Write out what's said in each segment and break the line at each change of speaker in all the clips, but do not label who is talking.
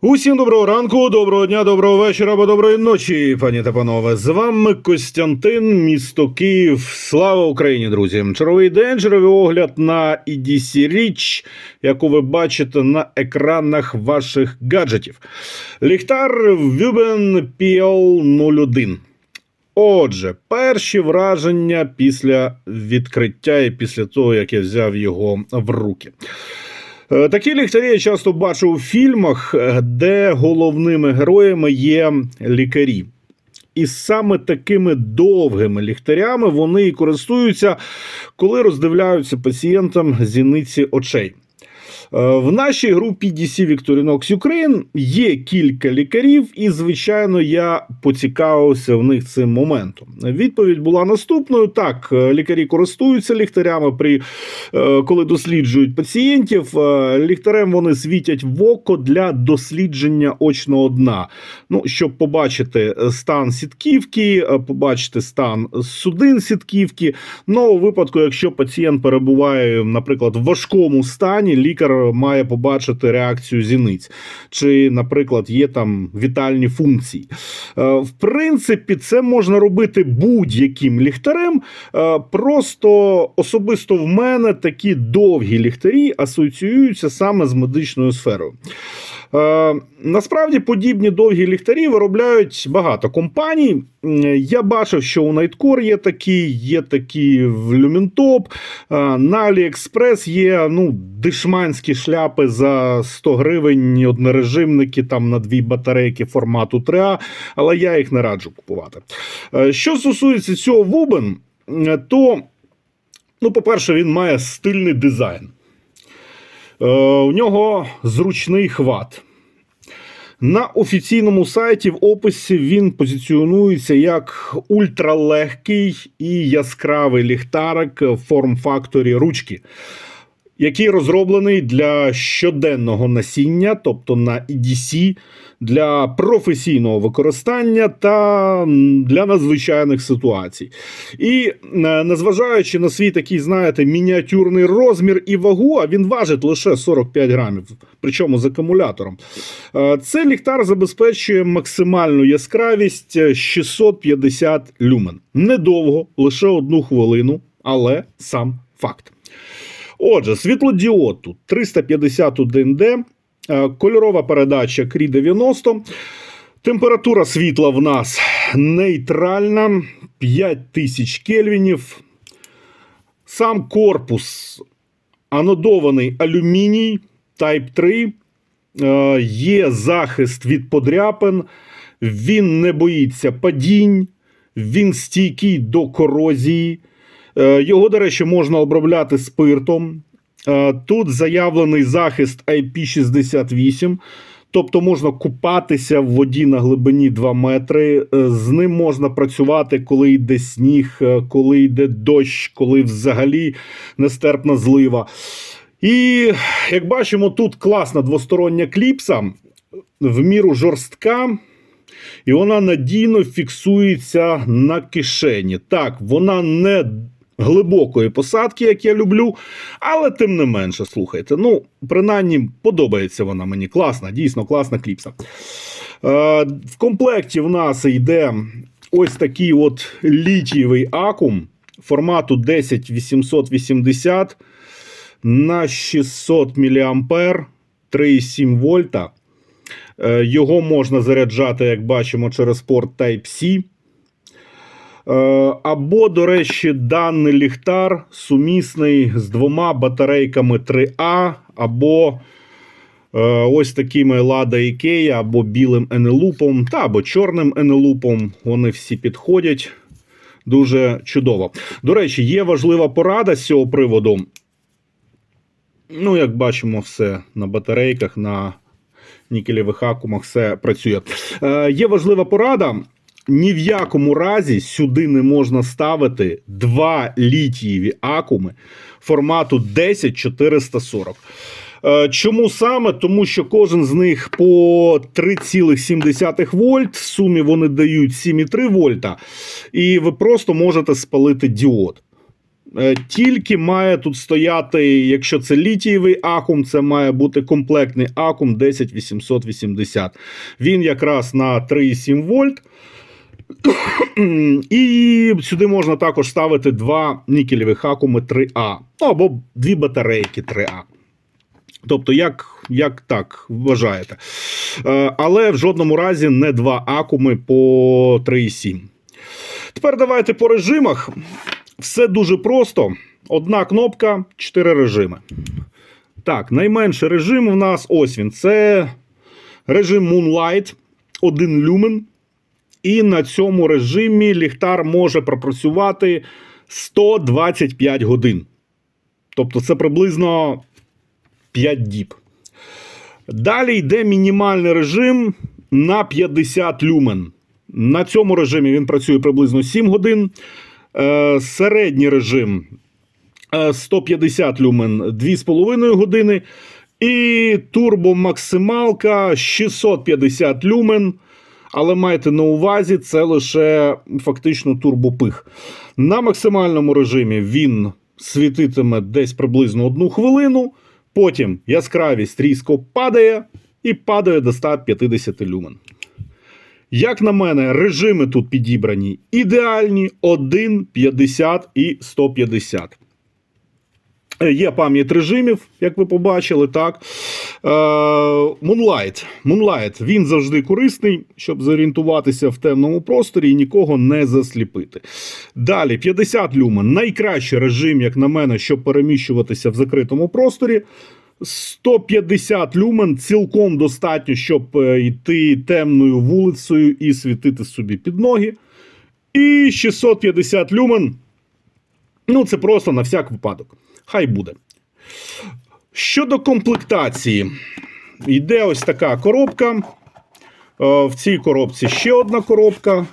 Усім доброго ранку, доброго дня, доброго вечора або доброї ночі, пані та панове. З вами Костянтин, місто Київ. Слава Україні, друзі! Черговий день, черговий огляд на EDC річ, яку ви бачите на екранах ваших гаджетів. Ліхтар Вюбен PL01. Отже, перші враження після відкриття і після того, як я взяв його в руки. Е, Такі ліхтарі я часто бачу у фільмах, е, де головними героями є лікарі. І саме такими довгими ліхтарями вони і користуються, коли роздивляються пацієнтам зіниці очей. Е, В нашій групі DC Victorinox Ukraine є кілька лікарів, і, звичайно, я поцікавився в них цим моментом. Відповідь була наступною: так, е, лікарі користуються ліхтарями при е, коли досліджують пацієнтів. Ліхтарем вони світять в око для дослідження очного дна. Ну, щоб побачити стан сітківки, побачити стан судин сітківки. Ну, у випадку, якщо пацієнт перебуває, наприклад, в важкому стані, лікар має побачити реакцію зіниць, чи, наприклад, є там вітальні функції. Е, В принципі, це можна робити будь-яким ліхтарем. Е, Просто особисто в мене такі довгі ліхтарі асоціюються саме з медичною сферою. Е, насправді подібні довгі ліхтарі виробляють багато компаній. Я бачив, що у Nightcore є такі, є такі в Lumentop, е, на AliExpress є ну, дешманські шляпи за 100 гривень, однорежимники там на дві батарейки формату 3А, але я їх не раджу купувати. Е, Що стосується цього Вубен, то, ну, по-перше, він має стильний дизайн. Е, У нього зручний хват. На офіційному сайті в описі він позиціонується як ультралегкий і яскравий ліхтарик форм-факторі ручки, який розроблений для щоденного носіння, тобто на EDC, для професійного використання та для надзвичайних ситуацій. І е, незважаючи на свій такий, знаєте, мініатюрний розмір і вагу, а він важить лише 45 грамів, причому з акумулятором. Е, Цей ліхтар забезпечує максимальну яскравість е, 650 люмен. Недовго, лише одну хвилину, але сам факт. Отже, світлодіод тут 351D, е, кольорова передача Cree 90. Температура світла в нас нейтральна 5000 кельвінів. Сам корпус анодований алюміній Type 3. Е, Є захист від подряпин, він не боїться падінь, він стійкий до корозії. Е, Його, до речі, можна обробляти спиртом. Е, Тут заявлений захист IP68, тобто можна купатися в воді на глибині 2 метри. Е, З ним можна працювати, коли йде сніг, коли йде дощ, коли взагалі нестерпна злива. І як бачимо, тут класна двостороння кліпса, в міру жорстка. І вона надійно фіксується на кишені. Так, вона не глибокої посадки, як я люблю, але тим не менше, слухайте. Ну, принаймні, подобається вона мені. Класна, дійсно класна кліпса. Е, в комплекті в нас йде ось такий от літієвий акум формату 10880 на 600 мА 3,7 вольта. Е, Його можна заряджати, як бачимо, через порт Type-C. Е, Або, до речі, даний ліхтар сумісний з двома батарейками 3А, або е, ось такими Lada Ikea, або білим енелупом, та або чорним енелупом. Вони всі підходять. Дуже чудово. До речі, є важлива порада з цього приводу. Ну, як бачимо, все на батарейках, на нікелевих акумах все працює. Е, є важлива порада. Ні в якому разі сюди не можна ставити два літієві акуми формату 10440. Е, Чому саме? Тому що кожен з них по 3,7 вольт. В сумі вони дають 7,3 вольта, і ви просто можете спалити діод. Е, Тільки має тут стояти, якщо це літієвий акум, це має бути комплектний акум 10880. Він якраз на 3,7 вольт. І сюди можна також ставити два нікелевих акуми 3А, ну або дві батарейки 3А. Тобто, як, як так вважаєте. Е, Але в жодному разі не два акуми по 3,7. Тепер давайте по режимах. Все дуже просто. Одна кнопка, 4 режими. Так, найменший режим у нас ось він. Це режим Moonlight, 1 люмен. І на цьому режимі ліхтар може пропрацювати 125 годин. Тобто це приблизно 5 діб. Далі йде мінімальний режим на 50 люмен. На цьому режимі він працює приблизно 7 годин. Е, Середній режим е, 150 люмен 2,5 години. І турбомаксималка 650 люмен. Але майте на увазі, це лише фактично турбопих. На максимальному режимі він світитиме десь приблизно одну хвилину. Потім яскравість різко падає і падає до 150 люмен. Як на мене, режими тут підібрані ідеальні: 1, 50 і 150. Е, Є пам'ять режимів, як ви побачили, так. Е, Moonlight. Moonlight, він завжди корисний, щоб зорієнтуватися в темному просторі і нікого не засліпити. Далі 50 люмен. Найкращий режим, як на мене, щоб переміщуватися в закритому просторі. 150 люмен цілком достатньо, щоб е, йти темною вулицею і світити собі під ноги. І 650 люмен. Ну, це просто на всяк випадок. Хай буде. Щодо комплектації, йде ось така коробка. Е, В цій коробці ще одна коробка.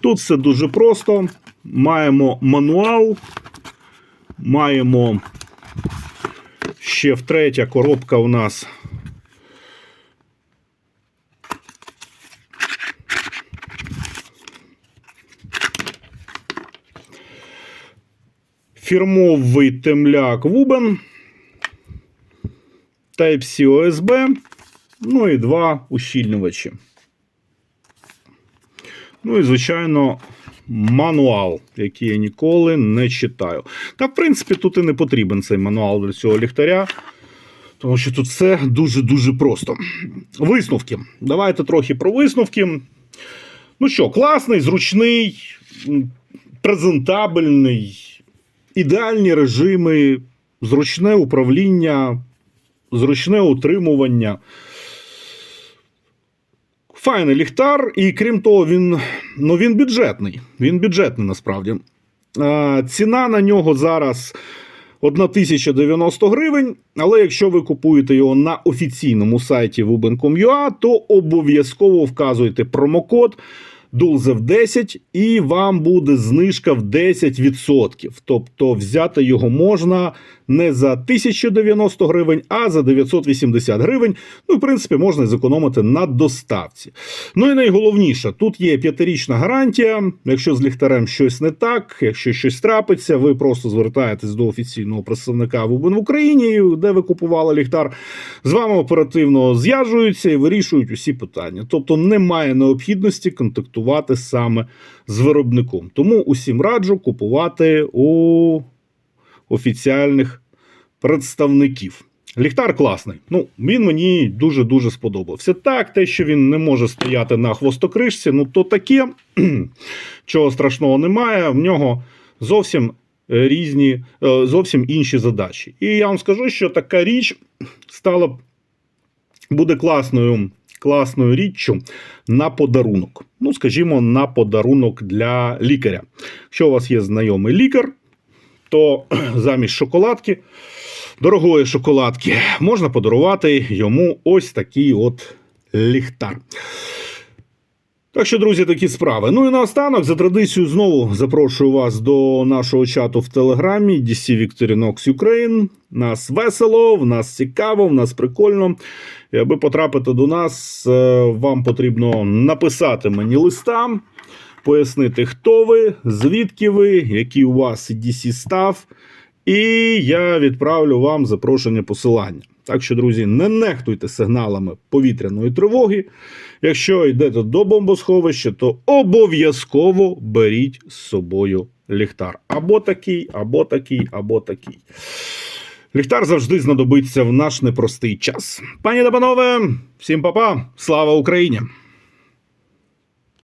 Тут все дуже просто. Маємо мануал, маємо ще втретя коробка у нас. Фірмовий темляк Вубен, Type-C USB, ну і два ущільнювачі. Ну і, звичайно, мануал, який я ніколи не читаю. Та, в принципі, тут і не потрібен цей мануал для цього ліхтаря. Тому що тут все дуже-дуже просто. Висновки. Давайте трохи про висновки. Ну що, класний, зручний, презентабельний, ідеальні режими, зручне управління, зручне утримування. Файний ліхтар, і крім того, він, ну, він бюджетний. Він бюджетний насправді. А, ціна на нього зараз 1090 гривень. Але якщо ви купуєте його на офіційному сайті wuben.com.ua, то обов'язково вказуйте промокод DULZEV10 і вам буде знижка в 10%. Тобто взяти його можна не за 1090 гривень, а за 980 гривень. Ну, в принципі, можна зекономити на доставці. Ну і найголовніше, тут є п'ятирічна гарантія. Якщо з ліхтарем щось не так, якщо щось трапиться, ви просто звертаєтесь до офіційного представника в Україні, де ви купували ліхтар. З вами оперативно зв'яжуються і вирішують усі питання. Тобто немає необхідності контактувати саме з виробником. Тому усім раджу купувати у офіціальних представників. Ліхтар класний. Ну, він мені дуже-дуже сподобався. Так, те, що він не може стояти на хвостокришці, ну то таке, чого страшного немає. В нього зовсім е, різні, е, зовсім інші задачі. І я вам скажу, що така річ стала буде класною. Класною річчю на подарунок. Ну, скажімо, на подарунок для лікаря. Якщо у вас є знайомий лікар, то замість шоколадки, дорогої шоколадки, можна подарувати йому ось такий от ліхтар. Так що, друзі, такі справи. Ну і наостанок, за традицією, знову запрошую вас до нашого чату в Телеграмі DC Victorinox Ukraine. Нас весело, в нас цікаво, в нас прикольно. І аби потрапити до нас, е, вам потрібно написати мені листа. пояснити, хто ви, звідки ви, який у вас DC став. І я відправлю вам запрошення посилання. Так що, друзі, не нехтуйте сигналами повітряної тривоги. Якщо йдете до бомбосховища, то обов'язково беріть з собою ліхтар. Або такий, або такий, або такий. Ліхтар завжди знадобиться в наш непростий час. Пані та панове, всім па-па, слава Україні!